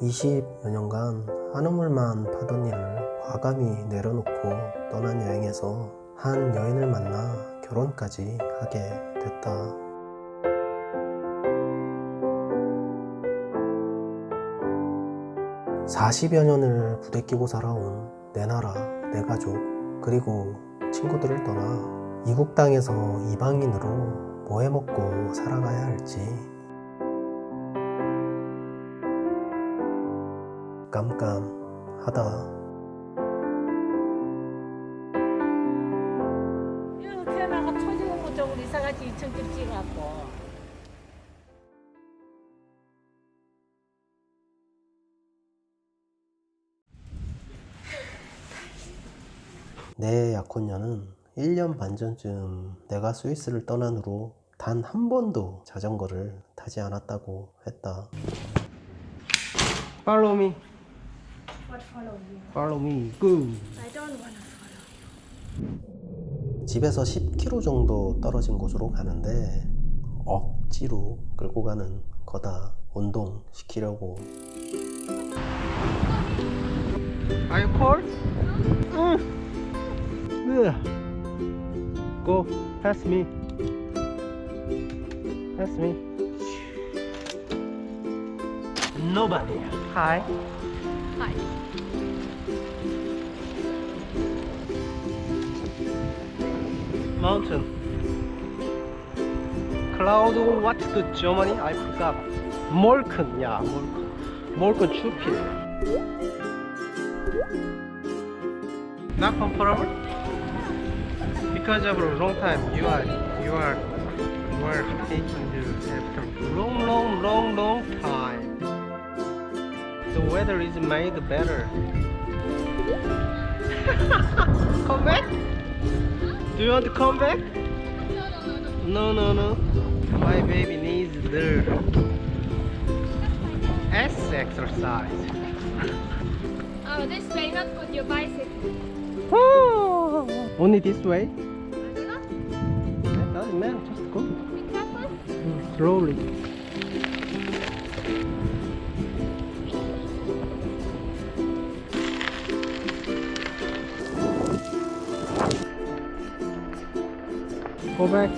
(20여 년간) 한우물만 파던 일을 과감히 내려놓고 떠난 여행에서 한 여인을 만나 결혼까지 하게 됐다. 40여 년을 부대끼고 살아온 내 나라, 내 가족, 그리고 친구들을 떠나 이국 땅에서 이방인으로 뭐 해먹고 살아가야 할지 깜깜하다. 이렇게 나가 터지는 쪽으로 이사가지 2층 집 찍어갖고 내 약혼녀는 1년 반 전쯤 내가 스위스를 떠난 후로 단 한 번도 자전거를 타지 않았다고 했다. Follow me. What follow you? Follow me. Go. I don't wanna follow. 집에서 10km 정도 떨어진 곳으로 가는데 억지로 끌고 가는 거다. 운동 시키려고. Are you cold? 응. Go, pass me. Pass me. Nobody. Hi. Hi. Mountain. Cloud what to Germany? I forgot. Molken, yeah, Molken. Molken Chupil. Not comfortable? Because of a long time you are you are you are taking the after long long long long time. The weather is made better. come back? Do you want to come back? No, no, no. My baby needs the S exercise. Oh, this way, not put your bicycle. Only this way? Slowly. Go back.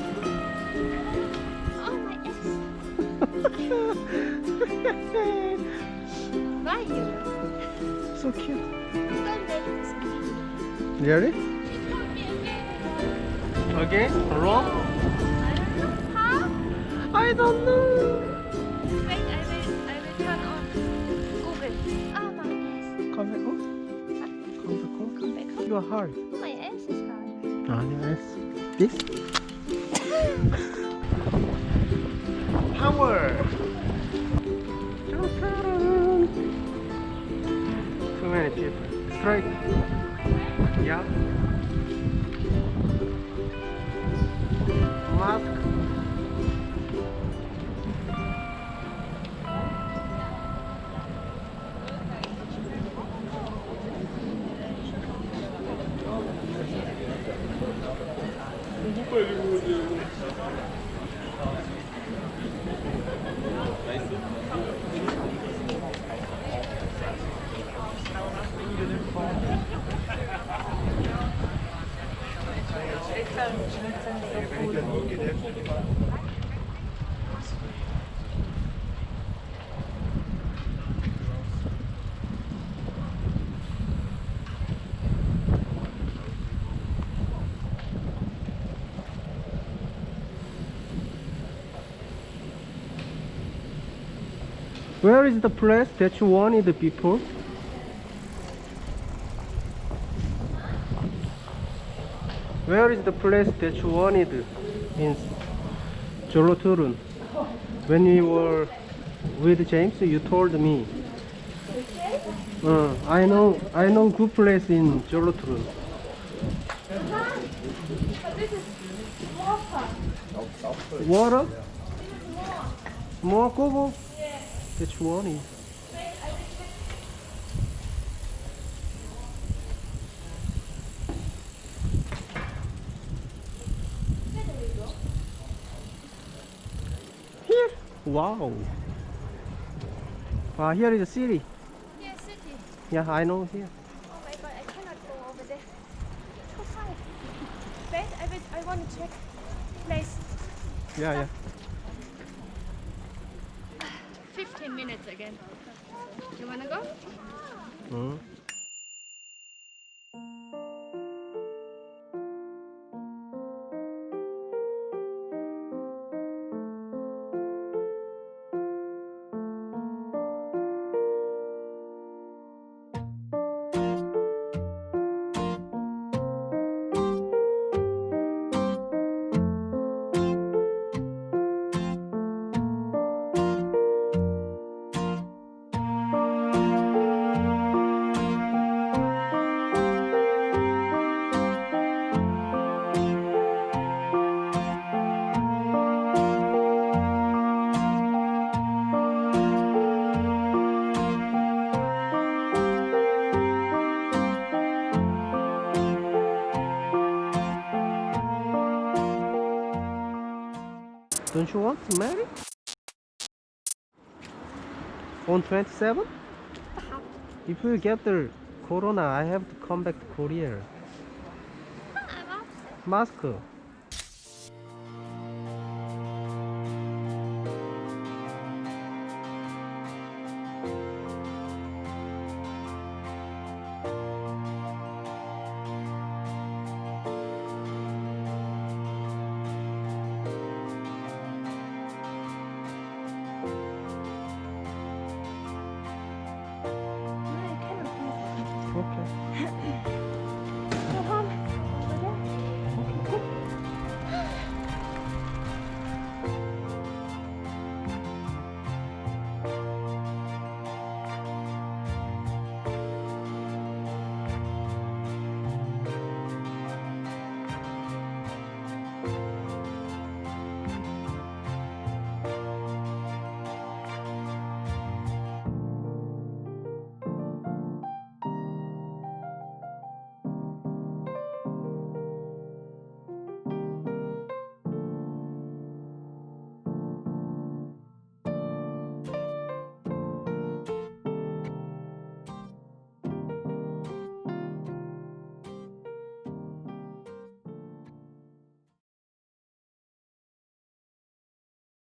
Oh, my ass. Why you? so cute. Don't make me scream. Really? It told I don't know. Wait, I oh, my ass. Come back. You are hard. Oh, my ass is hard. Ah, yes. This? Power! Too many people. Strike. Where is the place that you wanted before? Where is the place that you wanted in Joloturun? When we were with James, you told me. Uh, I know, I know good place in Joloturun. Water. More Google? Which one is? Here. Wow. Ah, here is a city. Yes, city. Yeah, I know here. Oh my god, I cannot go over there. Too far. Wait, I, will, I want to check place. Yeah, yeah. Minutes again. You wanna go? 응. Don't you want to marry? On 27? If you get the corona, I have to come back to Korea. Moscow.